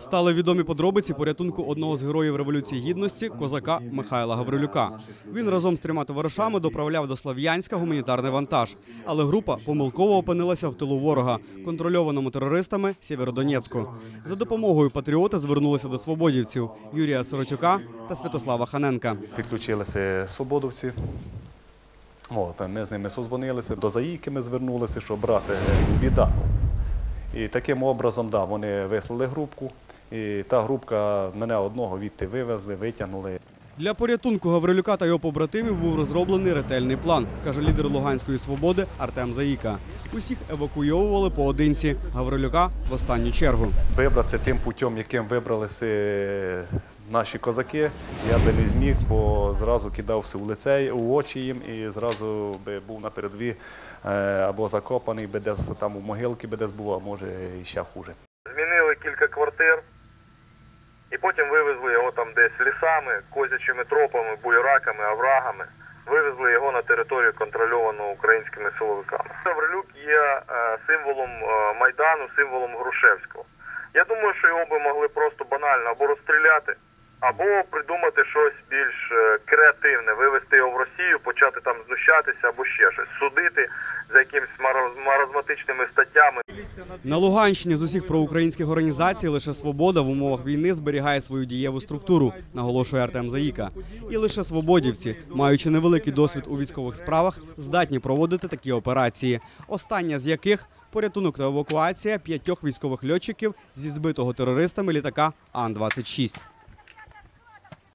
Стали відомі подробиці порятунку одного з героїв революції гідності козака Михайла Гаврилюка. Він разом з трьома товаришами доправляв до Слов'янська гуманітарний вантаж, але група помилково опинилася в тилу ворога, контрольованому терористами Сєвєродонецьку. За допомогою патріоти звернулися до свободівців Юрія Сорочука та Святослава Ханенка. Підключилися свободовці. От, ми з ними созвонилися, до Заїки ми звернулися, що брати біда. І таким образом, да, вони вислали групку, і та групка мене одного відти вивезли, витягнули. Для порятунку Гаврилюка та його побратимів був розроблений ретельний план, каже лідер Луганської свободи Артем Заїка. Усіх евакуйовували поодинці. Гаврилюка в останню чергу. Вибратися тим путем, яким вибралися наші козаки, я би не зміг, бо зразу кидався у лице, у очі їм і зразу би був на передові е, або закопаний, би десь там у могилки би десь був, а може і ще хуже. Змінили кілька квартир, і потім вивезли його там десь лісами, козячими тропами, буйраками, оврагами. Вивезли його на територію контрольовану українськими силовиками. Гаврилюк є е, символом е, Майдану, символом Грушевського. Я думаю, що його би могли просто банально або розстріляти, або придумати щось більш е, креативне, вивезти його в Росію, почати там знущатися або ще щось, судити за якимись маразм- маразматичними статтями. На Луганщині з усіх проукраїнських організацій лише свобода в умовах війни зберігає свою дієву структуру, наголошує Артем Заїка. І лише свободівці, маючи невеликий досвід у військових справах, здатні проводити такі операції. Остання з яких порятунок та евакуація п'ятьох військових льотчиків зі збитого терористами літака Ан-26.